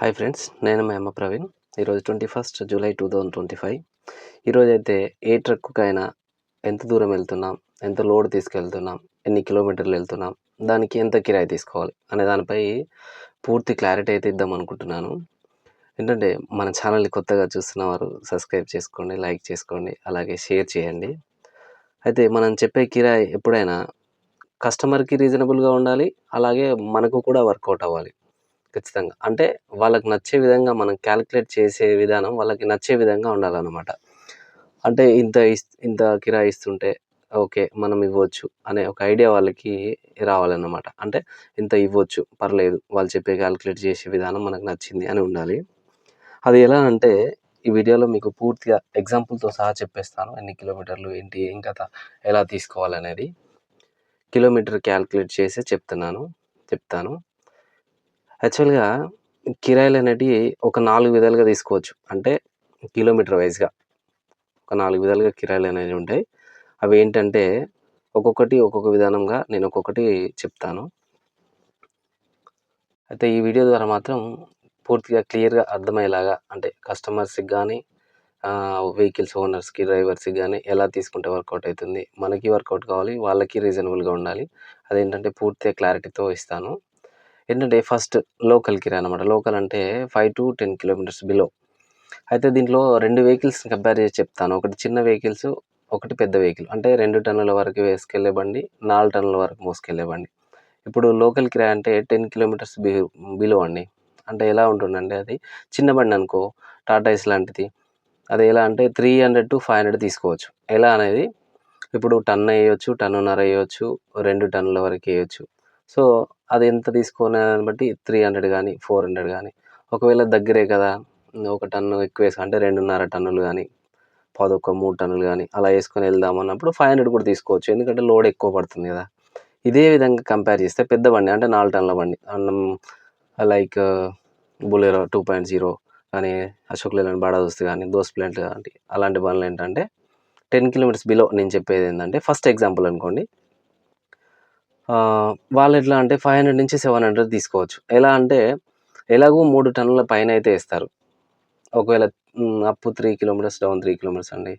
Hi friends నేను మా అమ్మ ప్రవీణ్. ఈరోజు twenty first July two thousand twenty five. ఈరోజు అయితే ఏ ట్రక్కుకైనా ఎంత దూరం వెళ్తున్నాం ఎంత లోడ్ తీసుకెళ్తున్నాం ఎన్ని కిలోమీటర్లు వెళ్తున్నాం దానికి ఎంత కిరాయి తీసుకోవాలి అనే దానిపై పూర్తి క్లారిటీ అయితే ఇద్దాం అనుకుంటున్నాను. ఏంటంటే మన ఛానల్ని కొత్తగా చూస్తున్న వారు సబ్స్క్రైబ్ చేసుకోండి లైక్ చేసుకోండి అలాగే షేర్ చేయండి. అయితే మనం చెప్పే కిరాయి ఎప్పుడైనా కస్టమర్కి రీజనబుల్గా ఉండాలి అలాగే మనకు కూడా వర్కౌట్ అవ్వాలి. ఖచ్చితంగా. అంటే వాళ్ళకి నచ్చే విధంగా మనం క్యాలిక్యులేట్ చేసే విధానం వాళ్ళకి నచ్చే విధంగా ఉండాలన్నమాట. అంటే ఇంత ఇంత కిరాయి ఇస్తుంటే ఓకే మనం ఇవ్వచ్చు అనే ఒక ఐడియా వాళ్ళకి రావాలన్నమాట. అంటే ఇంత ఇవ్వచ్చు పర్లేదు వాళ్ళు చెప్పే క్యాలిక్యులేట్ చేసే విధానం మనకు నచ్చింది అని ఉండాలి. అది ఎలా అంటే ఈ వీడియోలో మీకు పూర్తిగా ఎగ్జాంపుల్తో సహా చెప్పేస్తాను. ఎన్ని కిలోమీటర్లు ఏంటి ఏం కథ ఎలా తీసుకోవాలనేది. కిలోమీటర్ క్యాలిక్యులేట్ చేసి చెప్తున్నాను చెప్తాను. యాక్చువల్గా కిరాయిలు అనేటివి ఒక నాలుగు విధాలుగా తీసుకోవచ్చు. అంటే కిలోమీటర్ వైజ్గా ఒక నాలుగు విధాలుగా కిరాయిలు అనేవి ఉంటాయి. అవి ఏంటంటే ఒక్కొక్కటి ఒక్కొక్క విధానంగా నేను ఒక్కొక్కటి చెప్తాను. అయితే ఈ వీడియో ద్వారా మాత్రం పూర్తిగా క్లియర్గా అర్థమయ్యేలాగా అంటే కస్టమర్స్కి కానీ వెహికల్స్ ఓనర్స్కి డ్రైవర్స్కి కానీ ఎలా తీసుకుంటే వర్కౌట్ అవుతుంది మనకి వర్కౌట్ కావాలి వాళ్ళకి రీజనబుల్గా ఉండాలి. అదేంటంటే పూర్తిగా క్లారిటీతో ఇస్తాను. ఏంటంటే ఫస్ట్ లోకల్ రానమాట అనమాట లోకల్ అంటే five to ten kilometres below. అయితే దీంట్లో రెండు వెహికల్స్ కంపేర్ చేసి చెప్తాను. ఒకటి చిన్న వెహికల్స్ ఒకటి పెద్ద వెహికల్. అంటే రెండు టన్నుల వరకు వేసుకెళ్ళే బండి నాలుగు టన్నుల వరకు మోసుకెళ్ళే బండి. ఇప్పుడు లోకల్ కిరాయి అంటే టెన్ కిలోమీటర్స్ బి బిలో అండి. అంటే ఎలా ఉంటుందంటే అది చిన్న బండి అనుకో టాటాయిస్ లాంటిది. అది ఎలా అంటే three hundred to five hundred తీసుకోవచ్చు. ఎలా అనేది ఇప్పుడు టన్ వేయవచ్చు టన్నున్నర వేయవచ్చు రెండు టన్నుల వరకు వేయవచ్చు సో అది ఎంత తీసుకునే దాన్ని బట్టి త్రీ హండ్రెడ్ కానీ ఫోర్ హండ్రెడ్ కానీ ఒకవేళ దగ్గరే కదా ఒక టన్ను ఎక్కువ వేసుకుంటే అంటే రెండున్నర టన్నులు కానీ పదొక మూడు టన్నులు కానీ అలా వేసుకొని వెళ్దాం అన్నప్పుడు ఫైవ్ హండ్రెడ్ కూడా తీసుకోవచ్చు. ఎందుకంటే లోడ్ ఎక్కువ పడుతుంది కదా. ఇదే విధంగా కంపేర్ చేస్తే పెద్ద బండి అంటే నాలుగు టన్నుల బండి. Like Bolero two point zero కానీ అశోక్ లేలాండ్ బాడా దోస్త్ కానీ దోస్ ప్లాంట్ కానీ అలాంటి బండ్లు ఏంటంటే టెన్ కిలోమీటర్స్ బిలో నేను చెప్పేది ఏంటంటే ఫస్ట్ ఎగ్జాంపుల్ అనుకోండి. వాళ్ళు ఎట్లా అంటే ఫైవ్ హండ్రెడ్ నుంచి సెవెన్ హండ్రెడ్ తీసుకోవచ్చు. ఎలా అంటే ఎలాగో మూడు టన్నుల పైన అయితే వేస్తారు. ఒకవేళ up three kilometres down three kilometres అండి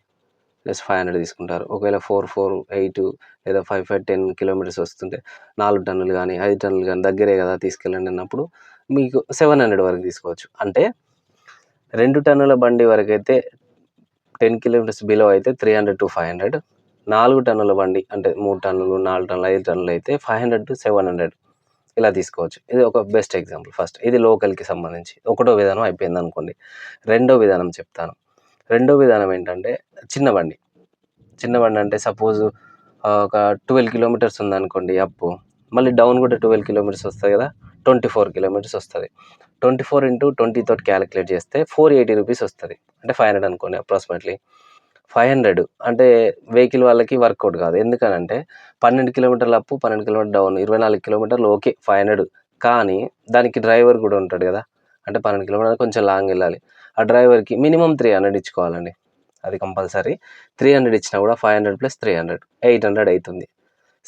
ప్లస్ ఫైవ్ హండ్రెడ్ తీసుకుంటారు. ఒకవేళ ఫోర్ ఫోర్ ఎయిట్ లేదా ఫైవ్ ఫైవ్ టెన్ కిలోమీటర్స్ వస్తుంటే నాలుగు టన్నులు కానీ ఐదు టన్నులు కానీ దగ్గరే కదా తీసుకెళ్ళండి అన్నప్పుడు మీకు సెవెన్ హండ్రెడ్ వరకు తీసుకోవచ్చు. అంటే రెండు టన్నుల బండి వరకు అయితే టెన్ కిలోమీటర్స్ బిలో అయితే three hundred to five hundred నాలుగు టన్నుల బండి అంటే మూడు టన్నులు నాలుగు టన్నులు ఐదు టన్నులు అయితే five hundred to seven hundred ఇలా తీసుకోవచ్చు. ఇది ఒక బెస్ట్ ఎగ్జాంపుల్ ఫస్ట్ ఇది లోకల్కి సంబంధించి. ఒకటో విధానం అయిపోయింది అనుకోండి. రెండో విధానం చెప్తాను. రెండో విధానం ఏంటంటే చిన్న బండి. చిన్న బండి అంటే సపోజ్ ఒక ట్వెల్వ్ కిలోమీటర్స్ ఉందనుకోండి అప్పు మళ్ళీ డౌన్ కూడా ట్వెల్వ్ కిలోమీటర్స్ వస్తుంది కదా? ట్వంటీ ఫోర్ కిలోమీటర్స్ వస్తుంది. ట్వంటీ ఫోర్ ఇంటూ ట్వంటీ తోటి క్యాలిక్యులేట్ చేస్తే ఫోర్ ఎయిటీ రూపీస్ వస్తుంది. అంటే ఫైవ్ హండ్రెడ్ అనుకోండి అప్రాక్సిమేట్లీ ఫైవ్ హండ్రెడ్. అంటే వెహికల్ వాళ్ళకి వర్కౌట్ కాదు. ఎందుకనంటే పన్నెండు కిలోమీటర్లు అప్పు పన్నెండు కిలోమీటర్ డౌన్ ఇరవై నాలుగు కిలోమీటర్లు ఓకే ఫైవ్ హండ్రెడ్. కానీ దానికి డ్రైవర్ కూడా ఉంటాడు కదా. అంటే పన్నెండు కిలోమీటర్లు కొంచెం లాంగ్ వెళ్ళాలి. ఆ డ్రైవర్కి మినిమం త్రీ హండ్రెడ్ ఇచ్చుకోవాలండి. అది కంపల్సరీ. త్రీ హండ్రెడ్ ఇచ్చినా కూడా five hundred plus three hundred. Eight hundred అవుతుంది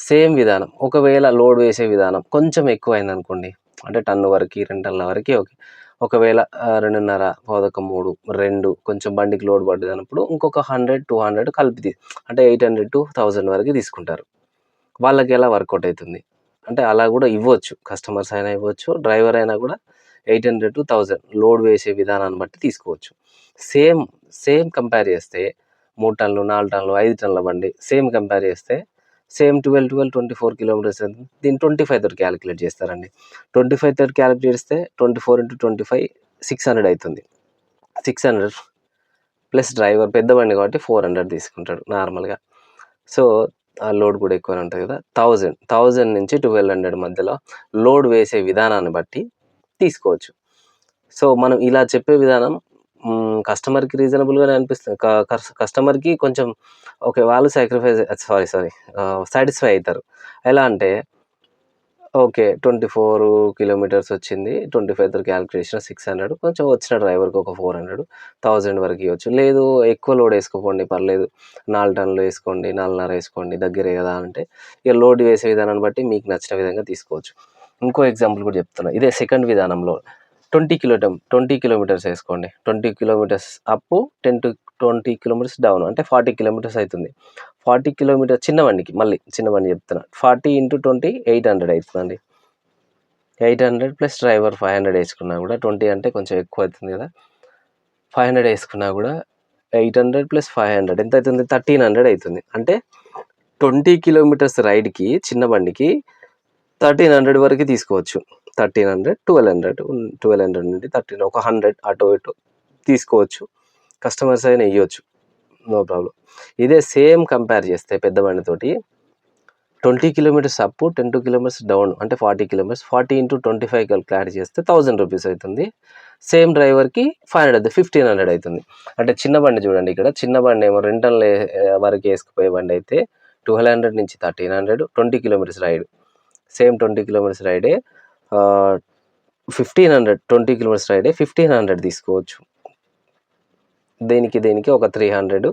సేమ్ విధానం. ఒకవేళ లోడ్ వేసే విధానం కొంచెం ఎక్కువ అయిందనుకోండి అంటే టన్ను వరకు రెండు టన్నుల వరకు ఓకే. ఒకవేళ రెండున్నర పదొక మూడు రెండు కొంచెం బండికి లోడ్ పడ్డది అన్నప్పుడు ఇంకొక హండ్రెడ్ టూ హండ్రెడ్ కలిపి అంటే ఎయిట్ హండ్రెడ్ టు థౌజండ్ వరకు తీసుకుంటారు. వాళ్ళకి ఎలా వర్కౌట్ అవుతుంది అంటే అలా కూడా ఇవ్వచ్చు కస్టమర్స్ అయినా ఇవ్వచ్చు డ్రైవర్ అయినా కూడా eight hundred to thousand load వేసే విధానాన్ని బట్టి తీసుకోవచ్చు. సేమ్ సేమ్ కంపేర్ చేస్తే మూడు టన్నులు నాలుగు టన్నులు ఐదు టన్నుల బండి సేమ్ కంపేర్ చేస్తే same twelve twelve twenty four kilometres దీన్ని ట్వంటీ ఫైవ్ తోటి క్యాలిక్యులేట్ చేస్తారండి. ట్వంటీ ఫైవ్ తోటి క్యాలిక్యులేట్ చేస్తే twenty four into twenty five six hundred అవుతుంది సిక్స్ హండ్రెడ్ ప్లస్ డ్రైవర్ పెద్ద బండి కాబట్టి ఫోర్ హండ్రెడ్ తీసుకుంటాడు నార్మల్గా. సో ఆ లోడ్ కూడా ఎక్కువ ఉంటుంది కదా. థౌజండ్ థౌజండ్ నుంచి ట్వెల్వ్ హండ్రెడ్ మధ్యలో లోడ్ వేసే విధానాన్ని బట్టి తీసుకోవచ్చు. సో మనం ఇలా చెప్పే విధానం కస్టమర్కి రీజనబుల్గానే అనిపిస్తుంది. కస్టమర్కి కొంచెం ఓకే వాళ్ళు సాక్రిఫైస్ సారీ సారీ సాటిస్ఫై అవుతారు ఎలా అంటే ఓకే ట్వంటీ ఫోర్ కిలోమీటర్స్ వచ్చింది. ట్వంటీ ఫైవ్తో క్యాలిక్యులేషన్ సిక్స్ హండ్రెడ్ కొంచెం వచ్చిన డ్రైవర్కి ఒక ఫోర్ హండ్రెడ్ థౌజండ్ వరకు ఇవ్వచ్చు. లేదు ఎక్కువ లోడ్ వేసుకోపోండి పర్లేదు. నాలుగు టన్నులు వేసుకోండి నాలుగున్నర వేసుకోండి దగ్గరే కదా అంటే ఇక లోడ్ వేసే విధానాన్ని బట్టి మీకు నచ్చిన విధంగా తీసుకోవచ్చు. ఇంకో ఎగ్జాంపుల్ కూడా చెప్తున్నా. ఇదే సెకండ్ విధానంలో. ట్వంటీ కిలోమీటర్ ట్వంటీ కిలోమీటర్స్ వేసుకోండి. Twenty kilometres up ten to twenty kilometres down అంటే ఫార్టీ కిలోమీటర్స్ అవుతుంది ఫార్టీ కిలోమీటర్ చిన్న బండికి మళ్ళీ చిన్న బండి చెప్తున్నా. Forty into twenty eight hundred అవుతుందండి. Eight hundred plus driver five hundred వేసుకున్నా కూడా ట్వంటీ అంటే కొంచెం ఎక్కువ అవుతుంది కదా. ఫైవ్ హండ్రెడ్ వేసుకున్నా కూడా eight hundred plus five hundred ఎంత అవుతుంది? థర్టీన్ హండ్రెడ్ అవుతుంది. అంటే ట్వంటీ కిలోమీటర్స్ రైడ్కి చిన్న బండికి థర్టీన్ హండ్రెడ్ వరకు తీసుకోవచ్చు. Thirteen hundred twelve hundred twelve hundred నుండి థర్టీన్ ఒక హండ్రెడ్ అటు ఇటు తీసుకోవచ్చు. కస్టమర్స్ అయినా ఇవ్వచ్చు నో ప్రాబ్లం ఇదే సేమ్ కంపేర్ చేస్తే పెద్ద బండితోటి twenty kilometres up ten to kilometres down అంటే forty kilometres forty into twenty five clarity చేస్తే థౌజండ్ రూపీస్ అవుతుంది సేమ్ డ్రైవర్కి ఫైవ్ హండ్రెడ్ అవుతుంది ఫిఫ్టీన్ హండ్రెడ్ అవుతుంది అంటే చిన్న బండి చూడండి ఇక్కడ. చిన్న బండి ఏమో రెంటల్ వరకు వేసుకుపోయే బండి అయితే ట్వెల్వ్ హండ్రెడ్ నుంచి thirteen hundred twenty kilometres ride same twenty kilometres రైడే fifteen hundred twenty kilometres రైడే ఫిఫ్టీన్ హండ్రెడ్ తీసుకోవచ్చు. దేనికి దేనికి ఒక త్రీ హండ్రెడ్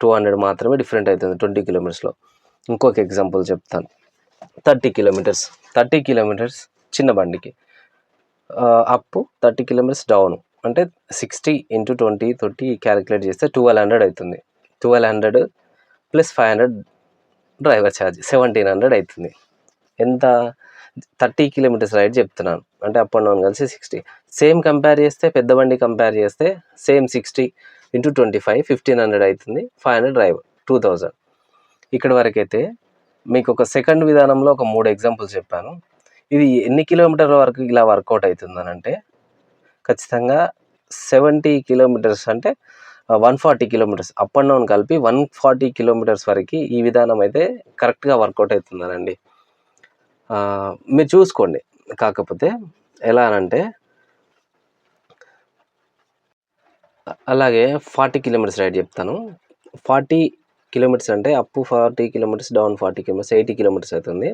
టూ హండ్రెడ్ మాత్రమే డిఫరెంట్ అవుతుంది ట్వంటీ కిలోమీటర్స్లో ఇంకొక ఎగ్జాంపుల్ చెప్తాను. థర్టీ కిలోమీటర్స్ థర్టీ కిలోమీటర్స్ చిన్న బండికి. అప్ థర్టీ కిలోమీటర్స్ డౌన్ అంటే sixty into twenty thirty calculate చేస్తే ట్వెల్వ్ హండ్రెడ్ అవుతుంది. Twelve hundred plus five hundred driver charge seventeen hundred అవుతుంది. ఎంత? థర్టీ కిలోమీటర్స్ రైడ్ చెప్తున్నాను. అంటే అప్ అండ్ డౌన్ కలిసి సిక్స్టీ. సేమ్ కంపేర్ చేస్తే పెద్ద బండి కంపేర్ చేస్తే same sixty into twenty five fifteen hundred అవుతుంది five hundred drive two thousand. ఇక్కడ వరకు అయితే మీకు ఒక సెకండ్ విధానంలో ఒక మూడు ఎగ్జాంపుల్స్ చెప్పాను. ఇది ఎన్ని కిలోమీటర్ల వరకు ఇలా వర్కౌట్ అవుతుందని అంటే ఖచ్చితంగా సెవెంటీ కిలోమీటర్స్ అంటే one forty kilometres up and down కలిపి వన్ ఫార్టీ కిలోమీటర్స్ వరకు ఈ విధానం అయితే కరెక్ట్గా వర్కౌట్ అవుతుందనండి. మీరు చూసుకోండి. కాకపోతే ఎలా అంటే అలాగే ఫార్టీ కిలోమీటర్స్ రైడ్ చెప్తాను. ఫార్టీ కిలోమీటర్స్ అంటే up forty kilometres down forty kilometres eighty kilometres అవుతుంది.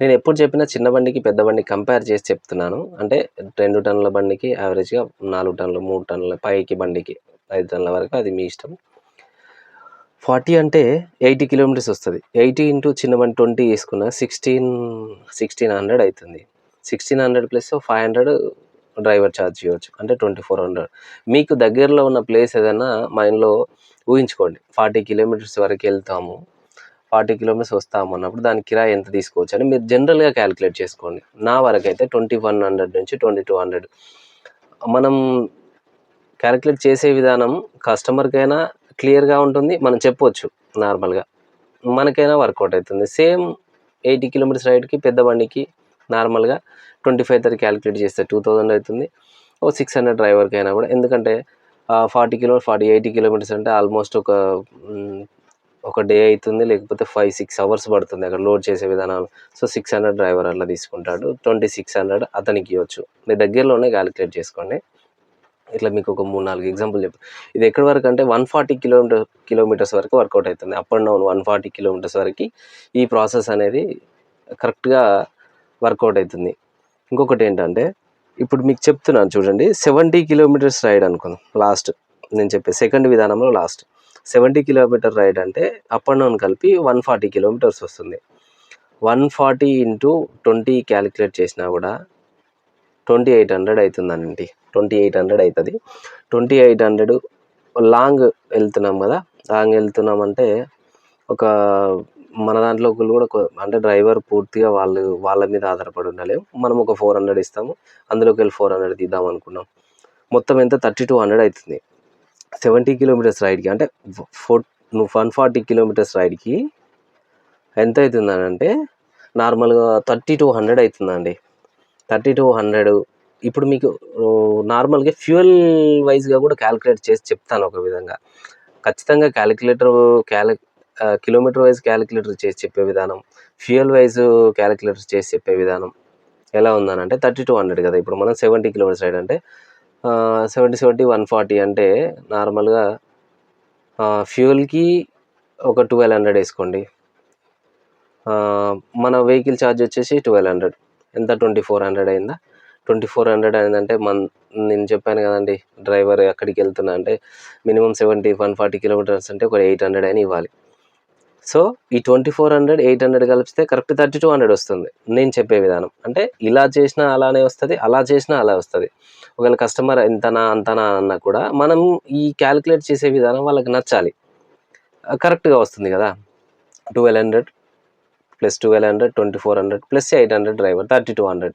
నేను ఎప్పుడు చెప్పినా చిన్న బండికి పెద్ద బండికి కంపేర్ చేసి చెప్తున్నాను. అంటే రెండు టన్నుల బండికి యావరేజ్గా నాలుగు టన్నులు మూడు టన్నుల పైకి బండికి ఐదు టన్నుల వరకు అది మీ ఇష్టం. ఫార్టీ అంటే ఎయిటీ కిలోమీటర్స్ వస్తుంది. ఎయిటీ ఇంటూ చిన్న వన్ ట్వంటీ వేసుకున్న సిక్స్టీన్ సిక్స్టీన్ హండ్రెడ్ అవుతుంది sixteen hundred plus five hundred driver charge చేయవచ్చు అంటే ట్వంటీ ఫోర్ హండ్రెడ్. మీకు దగ్గరలో ఉన్న ప్లేస్ ఏదైనా మైండ్లో ఊహించుకోండి. ఫార్టీ కిలోమీటర్స్ వరకు వెళ్తాము. ఫార్టీ కిలోమీటర్స్ వస్తాము అన్నప్పుడు దాని కిరాయి ఎంత తీసుకోవచ్చు అని మీరు జనరల్గా క్యాలిక్యులేట్ చేసుకోండి. నా వరకు అయితే ట్వంటీ వన్ హండ్రెడ్ నుంచి ట్వంటీ టూ హండ్రెడ్. మనం క్యాలిక్యులేట్ చేసే విధానం కస్టమర్కైనా క్లియర్గా ఉంటుంది. మనం చెప్పొచ్చు నార్మల్గా. మనకైనా వర్కౌట్ అవుతుంది. సేమ్ ఎయిటీ కిలోమీటర్స్ రైడ్కి పెద్ద బండికి నార్మల్గా ట్వంటీ ఫైవ్ థర్టీ క్యాలిక్యులేట్ చేస్తే టూ థౌజండ్ అవుతుంది. ఓ సిక్స్ హండ్రెడ్ డ్రైవర్కి అయినా కూడా. ఎందుకంటే forty kilo forty eighty kilometres అంటే ఆల్మోస్ట్ ఒక ఒక డే అవుతుంది. లేకపోతే ఫైవ్ సిక్స్ అవర్స్ పడుతుంది అక్కడ లోడ్ చేసే విధానాలు. సో సిక్స్ హండ్రెడ్ డ్రైవర్ అట్లా తీసుకుంటాడు. ట్వంటీ సిక్స్ హండ్రెడ్ అతనికి ఇవ్వచ్చు. మీ దగ్గరలోనే క్యాలిక్యులేట్ చేసుకోండి. ఇట్లా మీకు ఒక మూడు నాలుగు ఎగ్జాంపుల్ చెప్పు ఇది ఎక్కడి వరకు అంటే వన్ ఫార్టీ కిలోమీటర్ కిలోమీటర్స్ వరకు వర్కౌట్ అవుతుంది. Up and down one forty kilometres వరకు ఈ ప్రాసెస్ అనేది కరెక్ట్గా వర్కౌట్ అవుతుంది. ఇంకొకటి ఏంటంటే ఇప్పుడు మీకు చెప్తున్నాను చూడండి సెవెంటీ కిలోమీటర్స్ రైడ్ అనుకుందాం. లాస్ట్ నేను చెప్పే సెకండ్ విధానంలో లాస్ట్ సెవెంటీ కిలోమీటర్ రైడ్ అంటే అప్ అండ్ డౌన్ కలిపి వన్ ఫార్టీ కిలోమీటర్స్ వస్తుంది. One forty into twenty calculate చేసినా కూడా ట్వంటీ ఎయిట్ హండ్రెడ్ అవుతుందండి ట్వంటీ ఎయిట్ హండ్రెడ్ అవుతుంది ట్వంటీ ఎయిట్ హండ్రెడ్ లాంగ్ వెళ్తున్నాం కదా లాంగ్ వెళ్తున్నాం అంటే ఒక మన దాంట్లో ఒకరు కూడా అంటే డ్రైవర్ పూర్తిగా వాళ్ళు వాళ్ళ మీద ఆధారపడి ఉండలేము మనం ఒక ఫోర్ హండ్రెడ్ ఇస్తాము అందులోకి వెళ్ళి ఫోర్ హండ్రెడ్ తీద్దాం అనుకున్నాం. మొత్తం ఎంత? థర్టీ టూ హండ్రెడ్ అవుతుంది సెవెంటీ కిలోమీటర్స్ రైడ్కి అంటే ఫోర్ వన్ ఫార్టీ కిలోమీటర్స్ రైడ్కి ఎంత అవుతుందని అంటే నార్మల్గా థర్టీ టూ హండ్రెడ్ అవుతుందండి థర్టీ టూ హండ్రెడ్ ఇప్పుడు మీకు నార్మల్గా ఫ్యూయల్ వైజ్గా కూడా క్యాలిక్యులేట్ చేసి చెప్తాను ఒక విధంగా. ఖచ్చితంగా క్యాలిక్యులేటర్ క్యాలి కిలోమీటర్ వైజ్ క్యాలిక్యులేటర్ చేసి చెప్పే విధానం ఫ్యూయల్ వైజ్ క్యాలిక్యులేటర్ చేసి చెప్పే విధానం ఎలా ఉందని అంటే థర్టీ టూ హండ్రెడ్ కదా. ఇప్పుడు మనం సెవెంటీ కిలోమీటర్స్ రైడ్ అంటే సెవెంటీ సెవెంటీ వన్ ఫార్టీ అంటే నార్మల్గా ఫ్యూయల్కి ఒక ట్వెల్వ్ హండ్రెడ్ వేసుకోండి. మన వెహికల్ ఛార్జ్ వచ్చేసి ట్వెల్వ్ హండ్రెడ్. ఎంత? ట్వంటీ ఫోర్ హండ్రెడ్ అయిందా? ట్వంటీ ఫోర్ హండ్రెడ్ అయిందంటే మన నేను చెప్పాను కదండి డ్రైవర్ ఎక్కడికి వెళ్తున్నా అంటే minimum seventy one forty kilometres అంటే ఒక ఎయిట్ హండ్రెడ్ అయినా ఇవ్వాలి. సో ఈ twenty four hundred eight hundred కలిపితే కరెక్ట్ థర్టీ టూ హండ్రెడ్ వస్తుంది నేను చెప్పే విధానం. అంటే ఇలా చేసినా అలానే వస్తుంది అలా చేసినా అలా వస్తుంది. ఒకవేళ కస్టమర్ ఎంతనా అంతనా అన్నా కూడా మనం ఈ క్యాలిక్యులేట్ చేసే విధానం వాళ్ళకి నచ్చాలి. కరెక్ట్గా వస్తుంది కదా. Twelve hundred plus twelve hundred twenty four hundred plus eight hundred driver thirty two hundred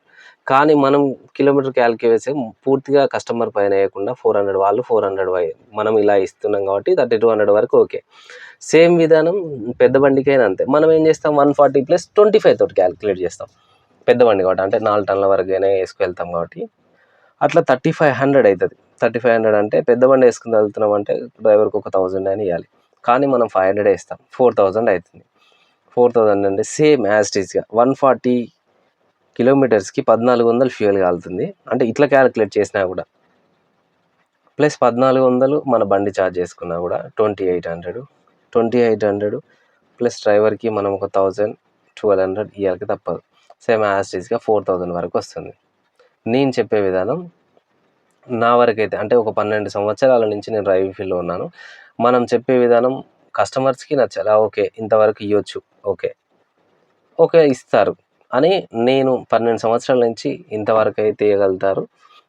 కానీ మనం కిలోమీటర్ క్యాలిక్యులేట్ పూర్తిగా కస్టమర్ పైన వేయకుండా ఫోర్ హండ్రెడ్ వాళ్ళు ఫోర్ హండ్రెడ్ మనం ఇలా ఇస్తున్నాం కాబట్టి థర్టీ టూ హండ్రెడ్ వరకు ఓకే. సేమ్ విధానం పెద్ద బండికైనా అంతే. మనం ఏం చేస్తాం? One forty plus twenty five తోటి క్యాలిక్యులేట్ చేస్తాం. పెద్ద బండి కాబట్టి అంటే నాలుగు టన్నుల వరకు అయినా వేసుకువెళ్తాం కాబట్టి. అట్లా థర్టీ ఫైవ్ హండ్రెడ్ అవుతుంది థర్టీ ఫైవ్ హండ్రెడ్ అంటే పెద్ద బండి వేసుకుని వెళ్తున్నాం అంటే డ్రైవర్కి ఒక థౌజండ్ అని ఇవ్వాలి కానీ మనం ఫైవ్ హండ్రెడ్ వేస్తాం. ఫోర్ థౌజండ్ అవుతుంది. ఫోర్ థౌజండ్ అంటే సేమ్ యాజ్టీజ్గా వన్ ఫార్టీ కిలోమీటర్స్కి పద్నాలుగు వందలు ఫ్యూయల్ కాలుతుంది. అంటే ఇట్లా క్యాలిక్యులేట్ చేసినా కూడా. ప్లస్ పద్నాలుగు వందలు మన బండి ఛార్జ్ చేసుకున్నా కూడా twenty eight hundred. Twenty eight hundred plus డ్రైవర్కి మనం ఒక థౌజండ్ ట్వెల్వ్ హండ్రెడ్ ఇయర్కి తప్పదు. సేమ్ యాస్టీస్గా ఫోర్ థౌజండ్ వరకు వస్తుంది. నేను చెప్పే విధానం నా వరకైతే అంటే ఒక పన్నెండు సంవత్సరాల నుంచి నేను డ్రైవింగ్ ఫీల్డ్లో ఉన్నాను. మనం చెప్పే విధానం కస్టమర్స్కి నచ్చాలి ఓకే ఇంతవరకు ఇవ్వచ్చు ఓకే ఓకే ఇస్తారు అని నేను పన్నెండు సంవత్సరాల నుంచి ఇంతవరకు అయితే ఇవ్వగలుగుతారు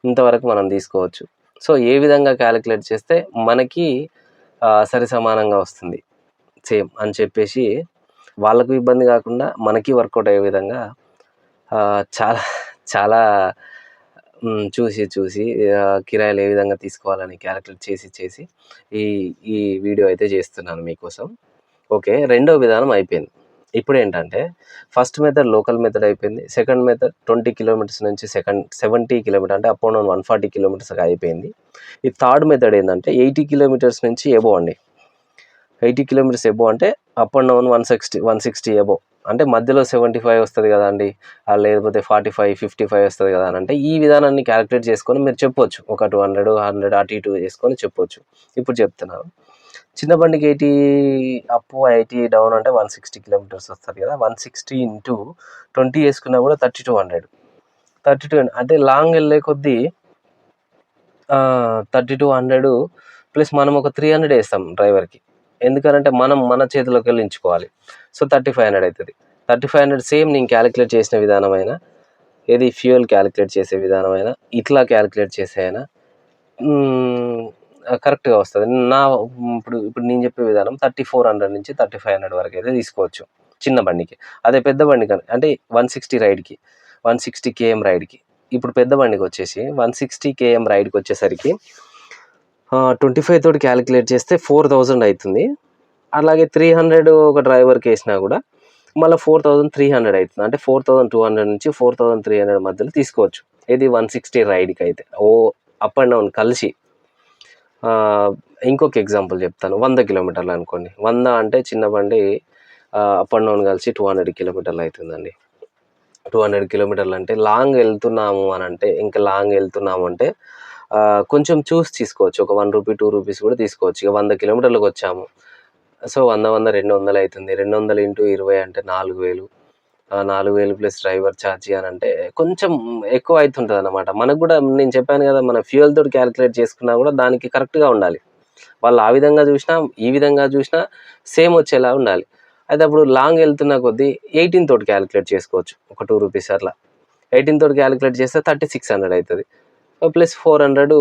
ఇంతవరకు మనం తీసుకోవచ్చు. సో ఏ విధంగా క్యాలిక్యులేట్ చేస్తే మనకి సరి సమానంగా వస్తుంది సేమ్ అని చెప్పేసి వాళ్ళకు ఇబ్బంది కాకుండా మనకి వర్కౌట్ అయ్యే విధంగా చాలా చాలా చూసి చూసి కిరాయిలు ఏ విధంగా తీసుకోవాలని క్యాలిక్యులేట్ చేసి చేసి ఈ ఈ వీడియో అయితే చేస్తున్నాను మీకోసం. ఓకే రెండో విధానం అయిపోయింది. ఇప్పుడు ఏంటంటే ఫస్ట్ మెథడ్ లోకల్ మెథడ్ అయిపోయింది. సెకండ్ మెథడ్ ట్వంటీ కిలోమీటర్స్ నుంచి సెకండ్ సెవెంటీ కిలోమీటర్ అంటే up and down one forty kilometres అయిపోయింది. ఈ థర్డ్ మెథడ్ ఏంటంటే ఎయిటీ కిలోమీటర్స్ నుంచి ఎబో అండి. ఎయిటీ కిలోమీటర్స్ ఎబో అంటే up and down one sixty one sixty above. అంటే మధ్యలో సెవెంటీ ఫైవ్ వస్తుంది కదా అండి లేకపోతే ఫార్టీ ఫైవ్ ఫిఫ్టీ ఫైవ్ వస్తుంది కదా అని అంటే ఈ విధానాన్ని క్యాలిక్యులేట్ చేసుకొని మీరు చెప్పొచ్చు. ఒక టూ హండ్రెడ్ హండ్రెడ్ అటు ఇటు చేసుకొని చెప్పొచ్చు. ఇప్పుడు చెప్తున్నాను. చిన్న బండికి ఎయిటీ అప్ ఎయిటీ డౌన్ అంటే వన్ సిక్స్టీ కిలోమీటర్స్ వస్తుంది కదా వన్ సిక్స్టీ ఇంటూ ట్వంటీ వేసుకున్నా కూడా thirty two hundred. Thirty two అంటే లాంగ్ వెళ్ళే కొద్దీ థర్టీ టూ హండ్రెడ్ ప్లస్ మనం ఒక త్రీ హండ్రెడ్ వేస్తాం డ్రైవర్కి. ఎందుకంటే మనం మన చేతిలోకి వెళ్ళి ఎంచుకోవాలి సో థర్టీ ఫైవ్ హండ్రెడ్ అవుతుంది థర్టీ ఫైవ్ హండ్రెడ్ సేమ్ నేను క్యాలిక్యులేట్ చేసిన విధానమైన ఏది ఫ్యూయల్ క్యాలిక్యులేట్ చేసే విధానమైన ఇట్లా క్యాలిక్యులేట్ చేసే అయినా కరెక్ట్గా వస్తుంది. నా ఇప్పుడు ఇప్పుడు నేను చెప్పే విధానం థర్టీ ఫోర్ హండ్రెడ్ నుంచి థర్టీ ఫైవ్ హండ్రెడ్ వరకు అయితే తీసుకోవచ్చు. చిన్న బండికి. అదే పెద్ద బండి కానీ అంటే వన్ సిక్స్టీ రైడ్కి వన్ సిక్స్టీ కేఎం రైడ్కి. ఇప్పుడు పెద్ద బండికి వచ్చేసి వన్ సిక్స్టీ కేఎం రైడ్కి వచ్చేసరికి ట్వంటీ ఫైవ్ తోటి క్యాలిక్యులేట్ చేస్తే ఫోర్ థౌజండ్ అవుతుంది అలాగే త్రీ హండ్రెడ్ ఒక డ్రైవర్కి వేసినా కూడా మళ్ళీ ఫోర్ థౌజండ్ త్రీ హండ్రెడ్ అవుతుంది అంటే ఫోర్ థౌజండ్ టూ హండ్రెడ్ నుంచి ఫోర్ థౌజండ్ త్రీ హండ్రెడ్ మధ్యలో తీసుకోవచ్చు. ఇది వన్ సిక్స్టీ రైడ్కి అయితే. ఓ అప్ అండ్ డౌన్ కలిసి. ఇంకొక ఎగ్జాంపుల్ చెప్తాను. వంద కిలోమీటర్లు అనుకోండి. వంద అంటే చిన్న బండి అప్ అండ్ డౌన్ కలిసి టూ హండ్రెడ్ కిలోమీటర్లు అవుతుందండి. టూ హండ్రెడ్ కిలోమీటర్లు అంటే లాంగ్ వెళ్తున్నాము అని అంటే ఇంకా లాంగ్ వెళ్తున్నాము అంటే కొంచెం చూసి తీసుకోవచ్చు. ఒక వన్ రూపీ టూ రూపీస్ కూడా తీసుకోవచ్చు. ఇక వంద కిలోమీటర్లకు వచ్చాము. సో వంద వంద రెండు వందలు అవుతుంది రెండు వందలు ఇంటూ ఇరవై అంటే నాలుగు వేలు. నాలుగు వేలు ప్లస్ డ్రైవర్ ఛార్జీ అని అంటే కొంచెం ఎక్కువ అవుతుంటుంది అనమాట మనకు కూడా నేను చెప్పాను కదా మన ఫ్యూయల్ తోటి క్యాలిక్యులేట్ చేసుకున్నా కూడా దానికి కరెక్ట్గా ఉండాలి. వాళ్ళు ఆ విధంగా చూసినా ఈ విధంగా చూసినా సేమ్ వచ్చేలా ఉండాలి. అయితే అప్పుడు లాంగ్ వెళ్తున్న కొద్దీ ఎయిటీన్ తోటి క్యాలిక్యులేట్ చేసుకోవచ్చు. ఒక టూ రూపీస్ అట్లా. ఎయిటీన్ తోటి క్యాలిక్యులేట్ చేస్తే థర్టీ సిక్స్ హండ్రెడ్ అవుతుంది. ప్లస్ ఫోర్ హండ్రెడ్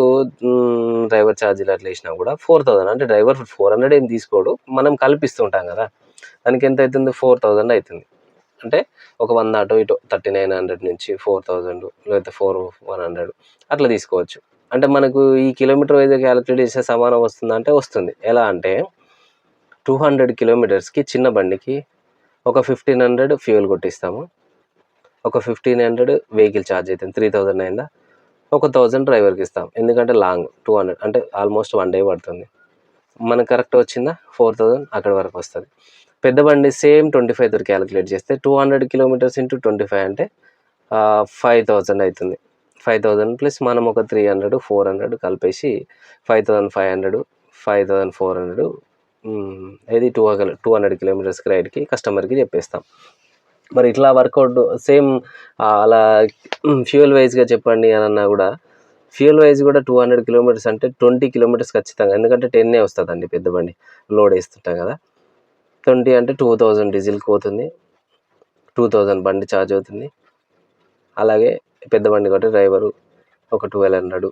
డ్రైవర్ ఛార్జీలు అట్లా వేసినా కూడా ఫోర్ థౌజండ్ అంటే డ్రైవర్ ఫోర్ హండ్రెడ్ ఏం తీసుకోడు. మనం కల్పిస్తుంటాం కదా. దానికి ఎంత అవుతుంది? ఫోర్ థౌజండ్ అవుతుంది. అంటే ఒక వంద అటు ఇటు థర్టీ నైన్ హండ్రెడ్ నుంచి ఫోర్ థౌజండ్ లేకపోతే ఫోర్ వన్ హండ్రెడ్ అట్లా తీసుకోవచ్చు. అంటే మనకు ఈ కిలోమీటర్ వైజ్ క్యాలిక్యులేట్ చేసే సమానం వస్తుందా అంటే వస్తుంది. ఎలా అంటే టూ హండ్రెడ్ కిలోమీటర్స్కి చిన్న బండికి ఒక ఫిఫ్టీన్ హండ్రెడ్ ఫ్యూయల్ కొట్టిస్తాము. ఒక ఫిఫ్టీన్ హండ్రెడ్ వెహికల్ ఛార్జ్ అవుతుంది. త్రీ థౌజండ్ అయిందా? ఒక థౌజండ్ డ్రైవర్కి ఇస్తాం. ఎందుకంటే లాంగ్ టూ హండ్రెడ్ అంటే ఆల్మోస్ట్ వన్ డే పడుతుంది. మనకు కరెక్ట్ వచ్చిందా? ఫోర్ థౌజండ్ అక్కడ వరకు వస్తుంది. పెద్ద బండి సేమ్ ట్వంటీ ఫైవ్ తోటి క్యాలిక్యులేట్ చేస్తే two hundred kilometres into twenty five అంటే ఫైవ్ థౌజండ్ అవుతుంది ఫైవ్ థౌజండ్ ప్లస్ మనం ఒక త్రీ హండ్రెడ్ ఫోర్ హండ్రెడ్ కలిపేసి five thousand five hundred five thousand four hundred ఇది టూ టూ హండ్రెడ్ కిలోమీటర్స్కి రైడ్కి కస్టమర్కి చెప్పేస్తాం. మరి ఇట్లా వర్కౌట్ సేమ్ అలా ఫ్యూయల్ వైజ్గా చెప్పండి అని అన్నా కూడా ఫ్యూయల్ వైజ్ కూడా టూ హండ్రెడ్ కిలోమీటర్స్ అంటే ట్వంటీ కిలోమీటర్స్ ఖచ్చితంగా ఎందుకంటే టెన్నే వస్తుందండి పెద్ద బండి లోడ్ వేస్తుంటాం కదా. ట్వంటీ అంటే టూ థౌజండ్ డీజిల్కి పోతుంది టూ థౌజండ్ బండి ఛార్జ్ అవుతుంది. అలాగే పెద్ద బండి కాబట్టి డ్రైవరు ఒక ట్వెల్వ్ హండ్రెడ్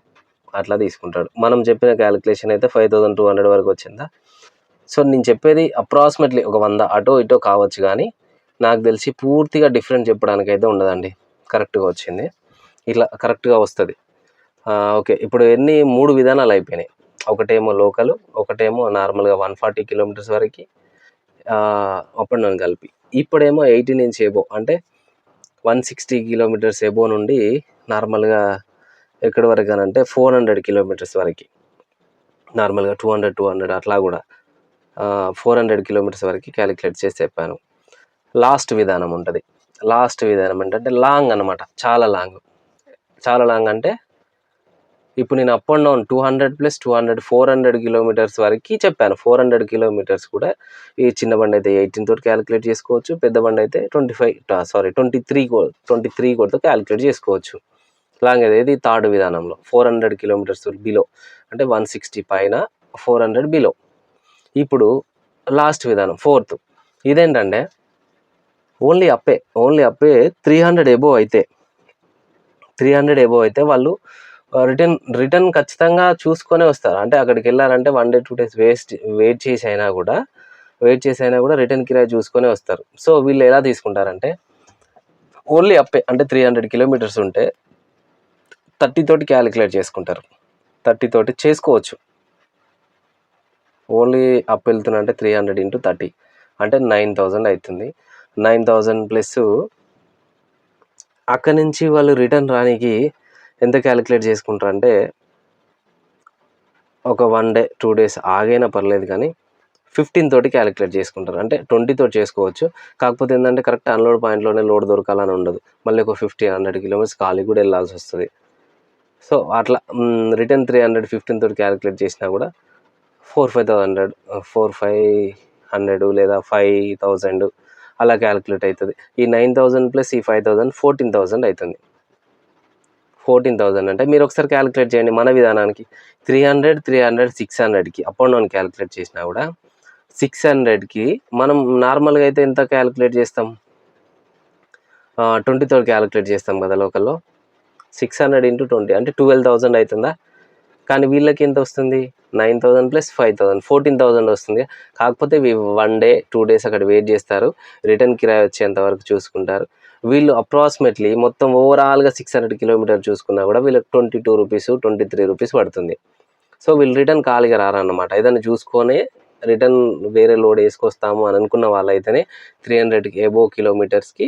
అట్లా తీసుకుంటాడు. మనం చెప్పిన క్యాలిక్యులేషన్ అయితే ఫైవ్ థౌజండ్ టూ హండ్రెడ్ వరకు వచ్చిందా? సో నేను చెప్పేది అప్రాక్సిమేట్లీ ఒక వంద అటో ఇటో కావచ్చు కానీ నాకు తెలిసి పూర్తిగా డిఫరెంట్ చెప్పడానికి అయితే ఉండదండి కరెక్ట్గా వచ్చింది. ఇట్లా కరెక్ట్గా వస్తుంది. ఓకే. ఇప్పుడు ఎన్ని? మూడు విధానాలు అయిపోయినాయి. ఒకటేమో లోకల్ ఒకటేమో నార్మల్గా వన్ ఫార్టీ కిలోమీటర్స్ వరకు అప్ అండ్ డౌన్ కలిపి. ఇప్పుడేమో ఎయిటీ నుంచి ఏబో అంటే వన్ సిక్స్టీ కిలోమీటర్స్ ఎబో నుండి నార్మల్గా ఎక్కడి వరకు అని అంటే ఫోర్ హండ్రెడ్ కిలోమీటర్స్ వరకు. నార్మల్గా టూ హండ్రెడ్ టూ హండ్రెడ్ అట్లా కూడా ఫోర్ హండ్రెడ్ కిలోమీటర్స్ వరకు క్యాలిక్యులేట్ చేసి చెప్పాను. లాస్ట్ విధానం ఉంటుంది. లాస్ట్ విధానం ఏంటంటే లాంగ్ అనమాట చాలా లాంగ్. చాలా లాంగ్ అంటే ఇప్పుడు నేను up and down two hundred plus two hundred four hundred kilometres వరకు చెప్పాను. ఫోర్ హండ్రెడ్ కిలోమీటర్స్ కూడా ఈ చిన్న బండి అయితే ఎయిటీన్ తోటి క్యాలిక్యులేట్ చేసుకోవచ్చు. పెద్ద బండి అయితే twenty five sorry twenty three twenty three కూడా క్యాలిక్యులేట్ చేసుకోవచ్చు. లాంగ్ అయితే ఇది థర్డ్ విధానంలో. ఫోర్ హండ్రెడ్ కిలోమీటర్స్ బిలో అంటే వన్ సిక్స్టీ పైన ఫోర్ హండ్రెడ్ బిలో ఇప్పుడు లాస్ట్ విధానం ఫోర్త్. ఇదేంటంటే ఓన్లీ అప్పే ఓన్లీ అప్పే త్రీ హండ్రెడ్ ఎబో అయితే. త్రీ హండ్రెడ్ ఎబో అయితే వాళ్ళు రిటర్న్ రిటర్న్ ఖచ్చితంగా చూసుకొనే వస్తారు. అంటే అక్కడికి వెళ్ళారంటే one day two days waste wait చేసి అయినా కూడా వెయిట్ చేసి అయినా కూడా రిటర్న్ కిరాయి చూసుకొనే వస్తారు. సో వీళ్ళు ఎలా తీసుకుంటారంటే ఓన్లీ అప్పే అంటే త్రీ హండ్రెడ్ కిలోమీటర్స్ ఉంటే థర్టీ తోటి క్యాలిక్యులేట్ చేసుకుంటారు. థర్టీ తోటి చేసుకోవచ్చు. ఓన్లీ అప్ వెళ్తున్నా అంటే త్రీ హండ్రెడ్ ఇంటూ థర్టీ అంటే నైన్ థౌజండ్ అవుతుంది. నైన్ థౌజండ్ ప్లస్ అక్కడి నుంచి వాళ్ళు రిటర్న్ రానికి ఎంత క్యాలిక్యులేట్ చేసుకుంటారు అంటే ఒక వన్ డే టూ డేస్ ఆగైనా పర్లేదు కానీ ఫిఫ్టీన్ తోటి క్యాలిక్యులేట్ చేసుకుంటారు. అంటే ట్వంటీతో చేసుకోవచ్చు. కాకపోతే ఏంటంటే కరెక్ట్ అన్లోడ్ పాయింట్లోనే లోడ్ దొరకాలని ఉండదు. మళ్ళీ ఒక ఫిఫ్టీ హండ్రెడ్ కిలోమీటర్స్ ఖాళీ కూడా వెళ్ళాల్సి వస్తుంది. సో అట్లా రిటర్న్ త్రీ హండ్రెడ్ ఫిఫ్టీన్ తోటి క్యాలిక్యులేట్ చేసినా కూడా four five thousand hundred four five hundred లేదా ఫైవ్ థౌజండ్ అలా క్యాలిక్యులేట్ అవుతుంది ఈ నైన్ థౌజండ్ ప్లస్ ఈ ఫైవ్ థౌజండ్ ఫోర్టీన్ థౌజండ్ అవుతుంది ఫోర్టీన్ థౌజండ్ అంటే మీరు ఒకసారి క్యాలిక్యులేట్ చేయండి మన విధానానికి. Three hundred three hundred six హండ్రెడ్కి అప్ అండ్ డౌన్ క్యాలిక్యులేట్ చేసినా కూడా సిక్స్ హండ్రెడ్కి మనం నార్మల్గా అయితే ఎంత క్యాలిక్యులేట్ చేస్తాం? ట్వంటీతో క్యాలిక్యులేట్ చేస్తాం కదా లోకల్లో. సిక్స్ హండ్రెడ్ ఇంటూ ట్వంటీ అంటే ట్వెల్వ్ థౌజండ్ అవుతుందా కానీ వీళ్ళకి ఎంత వస్తుంది? Nine thousand plus five thousand fourteen thousand వస్తుంది. కాకపోతే వన్ డే టూ డేస్ అక్కడ వెయిట్ చేస్తారు. రిటర్న్ కిరాయి వచ్చేంత వరకు చూసుకుంటారు. వీళ్ళు అప్రాక్సిమేట్లీ మొత్తం ఓవరాల్గా సిక్స్ హండ్రెడ్ కిలోమీటర్ చూసుకున్నా కూడా వీళ్ళకి twenty two rupees twenty three rupees పడుతుంది. సో వీళ్ళు రిటర్న్ ఖాళీగా రారన్నమాట. ఏదైనా చూసుకొని రిటర్న్ వేరే లోడ్ వేసుకొస్తాము అని అనుకున్న వాళ్ళైతేనే త్రీ హండ్రెడ్కి ఎబో కిలోమీటర్స్కి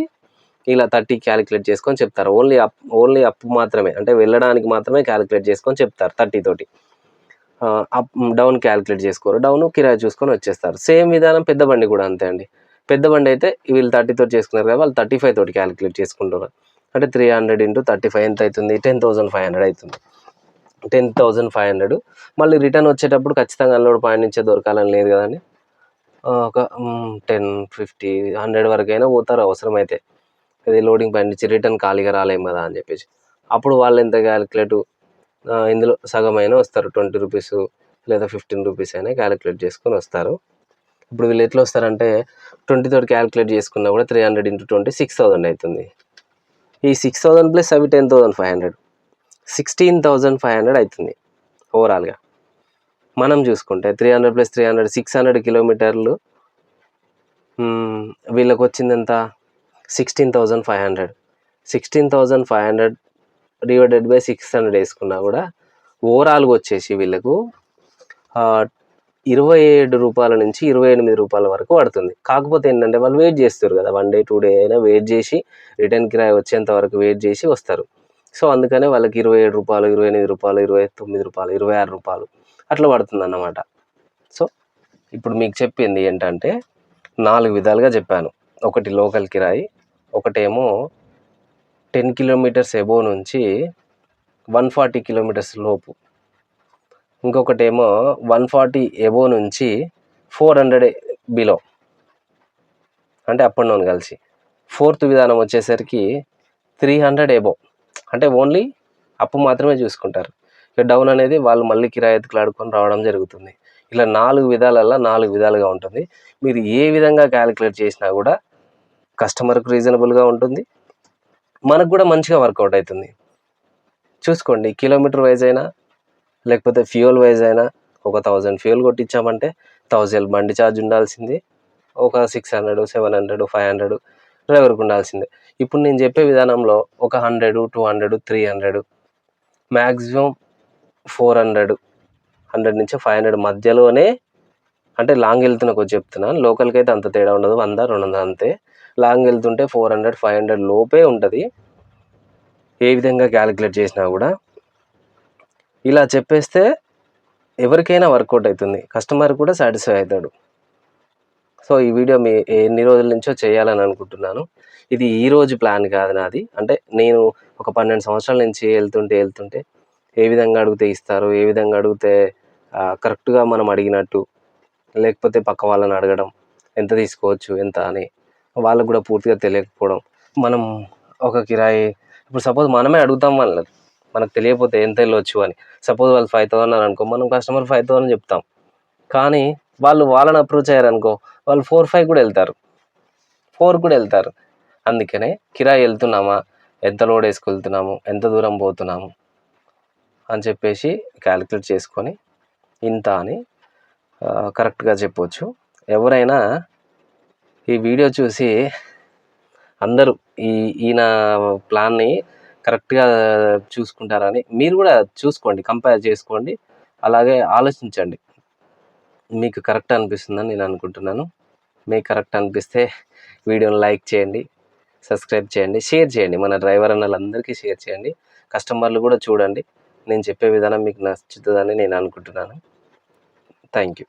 ఇలా థర్టీ క్యాలిక్యులేట్ చేసుకొని చెప్తారు. ఓన్లీ అప్ ఓన్లీ అప్ మాత్రమే అంటే వెళ్ళడానికి మాత్రమే క్యాలిక్యులేట్ చేసుకొని చెప్తారు థర్టీ తోటి. అప్ డౌన్ క్యాలిక్యులేట్ చేసుకోరు. డౌన్ కిరాయి చూసుకొని వచ్చేస్తారు. సేమ్ విధానం పెద్ద బండి కూడా అంతే అండి. పెద్ద బండి అయితే వీళ్ళు థర్టీ తోటి చేసుకున్నారు కదా వాళ్ళు థర్టీ ఫైవ్ తోటి క్యాలిక్యులేట్ చేసుకుంటారు అంటే three hundred into thirty five ఎంత అవుతుంది? టెన్ థౌసండ్ ఫైవ్ హండ్రెడ్ అవుతుంది. Ten thousand five hundred. మళ్ళీ రిటర్న్ వచ్చేటప్పుడు ఖచ్చితంగా అన్లోడ్ పాయింట్ నుంచే దొరకాలని లేదు కదండి. ఒక టెన్ ఫిఫ్టీ హండ్రెడ్ వరకు అయినా పోతారు అవసరమైతే. ఇది లోడింగ్ పాయింట్ నుంచి రిటర్న్ ఖాళీగా రాలేము కదా అని చెప్పేసి. అప్పుడు వాళ్ళు ఎంత క్యాలిక్యులేట్ ఇందులో సగం అయినా వస్తారు. ట్వంటీ రూపీస్ లేదా ఫిఫ్టీన్ రూపీస్ అయినా క్యాలిక్యులేట్ చేసుకొని వస్తారు. ఇప్పుడు వీళ్ళు ఎట్లా వస్తారంటే ట్వంటీ తోటి క్యాలిక్యులేట్ చేసుకున్నా కూడా three hundred into twenty six thousand అవుతుంది ఈ సిక్స్ థౌసండ్ ప్లస్ అవి ten thousand five hundred sixteen thousand five hundred అవుతుంది ఓవరాల్గా మనం చూసుకుంటే three hundred plus three hundred six hundred కిలోమీటర్లు వీళ్ళకి వచ్చిందంతా sixteen thousand five hundred sixteen thousand five hundred divided by six hundred వేసుకున్నా కూడా ఓవరాల్గా వచ్చేసి వీళ్ళకు ఇరవై ఏడు రూపాయల నుంచి ఇరవై ఎనిమిది రూపాయల వరకు పడుతుంది. కాకపోతే ఏంటంటే వాళ్ళు వెయిట్ చేస్తారు కదా వన్ డే టూ డే అయినా వెయిట్ చేసి రిటర్న్ కిరాయి వచ్చేంత వరకు వెయిట్ చేసి వస్తారు. సో అందుకనే వాళ్ళకి ఇరవై ఏడు రూపాయలు ఇరవై ఎనిమిది రూపాయలు ఇరవై తొమ్మిది రూపాయలు ఇరవై ఆరు రూపాయలు అట్లా పడుతుంది అన్నమాట సో ఇప్పుడు మీకు చెప్పింది ఏంటంటే నాలుగు విధాలుగా చెప్పాను. ఒకటి లోకల్ కిరాయి ఒకటేమో టెన్ కిలోమీటర్స్ ఎబో నుంచి వన్ ఫార్టీ కిలోమీటర్స్ లోపు. ఇంకొకటేమో వన్ ఫార్టీ ఎబో నుంచి ఫోర్ హండ్రెడ్ బిలో. అంటే అప్ అండ్ డౌన్ కలిసి. ఫోర్త్ విధానం వచ్చేసరికి త్రీ హండ్రెడ్ ఎబో అంటే ఓన్లీ అప్పు మాత్రమే చూసుకుంటారు. ఇక డౌన్ అనేది వాళ్ళు మళ్ళీ కిరాయి ఆడుకొని రావడం జరుగుతుంది. ఇలా నాలుగు విధాలల్లో నాలుగు విధాలుగా ఉంటుంది. మీరు ఏ విధంగా క్యాలిక్యులేట్ చేసినా కూడా కస్టమర్కి రీజనబుల్గా ఉంటుంది. మనకు కూడా మంచిగా వర్కౌట్ అవుతుంది చూసుకోండి కిలోమీటర్ వైజ్ అయినా లేకపోతే ఫ్యూయల్ వైజ్ అయినా ఒక థౌజండ్ ఫ్యూయల్ కొట్టించామంటే థౌజండ్ బండి ఛార్జ్ ఉండాల్సింది. ఒక six hundred seven hundred five hundred డ్రైవర్కి ఉండాల్సిందే. ఇప్పుడు నేను చెప్పే విధానంలో ఒక hundred two hundred three hundred maximum four hundred hundred నుంచి ఫైవ్ హండ్రెడ్ మధ్యలోనే అంటే లాంగ్ వెళ్తున్న కొద్ది చెప్తున్నాను. లోకల్కి అయితే అంత తేడా ఉండదు వంద రెండు వందలు అంతే. లాంగ్ వెళ్తుంటే ఫోర్ హండ్రెడ్ ఫైవ్ హండ్రెడ్ లోపే ఉంటుంది. ఏ విధంగా క్యాలిక్యులేట్ చేసినా కూడా. ఇలా చెప్పేస్తే ఎవరికైనా వర్కౌట్ అవుతుంది కస్టమర్ కూడా సాటిస్ఫై అవుతాడు. సో ఈ వీడియో మీ ఎన్ని రోజుల నుంచో చేయాలని అనుకుంటున్నాను. ఇది ఈ రోజు ప్లాన్ కాదు నాది. అంటే నేను ఒక పన్నెండు సంవత్సరాల నుంచి వెళ్తుంటే వెళ్తుంటే ఏ విధంగా అడిగితే ఇస్తారు ఏ విధంగా అడిగితే కరెక్ట్గా మనం అడిగినట్టు లేకపోతే పక్క వాళ్ళని అడగడం ఎంత తీసుకోవచ్చు ఎంత అని వాళ్ళకు కూడా పూర్తిగా తెలియకపోవడం. మనం ఒక కిరాయి ఇప్పుడు సపోజ్ మనమే అడుగుతాం వాళ్ళని మనకు తెలియకపోతే ఎంత వెళ్ళొచ్చు అని. సపోజ్ వాళ్ళు ఫైవ్ థౌసండ్ అని అనుకో మనం కస్టమర్ ఫైవ్ థౌసండ్ చెప్తాం. కానీ వాళ్ళు వాళ్ళని అప్రోచ్ అయ్యారనుకో వాళ్ళు ఫోర్ ఫైవ్ కూడా వెళ్తారు. ఫోర్ కూడా వెళ్తారు. అందుకనే కిరాయి వెళ్తున్నామా ఎంత లోడ్ వేసుకెళ్తున్నాము ఎంత దూరం పోతున్నాము అని చెప్పేసి క్యాలిక్యులేట్ చేసుకొని ఇంత అని కరెక్ట్గా చెప్పవచ్చు ఎవరైనా ఈ వీడియో చూసి అందరూ ఈ ఈయన ప్లాన్ని కరెక్ట్గా చూసుకుంటారని మీరు కూడా చూసుకోండి కంపేర్ చేసుకోండి అలాగే ఆలోచించండి. మీకు కరెక్ట్ అనిపిస్తుందని నేను అనుకుంటున్నాను. మీకు కరెక్ట్ అనిపిస్తే వీడియోని లైక్ చేయండి సబ్స్క్రైబ్ చేయండి షేర్ చేయండి మన డ్రైవర్ అన్నలందరికీ షేర్ చేయండి. కస్టమర్లు కూడా చూడండి. నేను చెప్పే విధానం మీకు నచ్చుతుందని నేను అనుకుంటున్నాను. Thank you.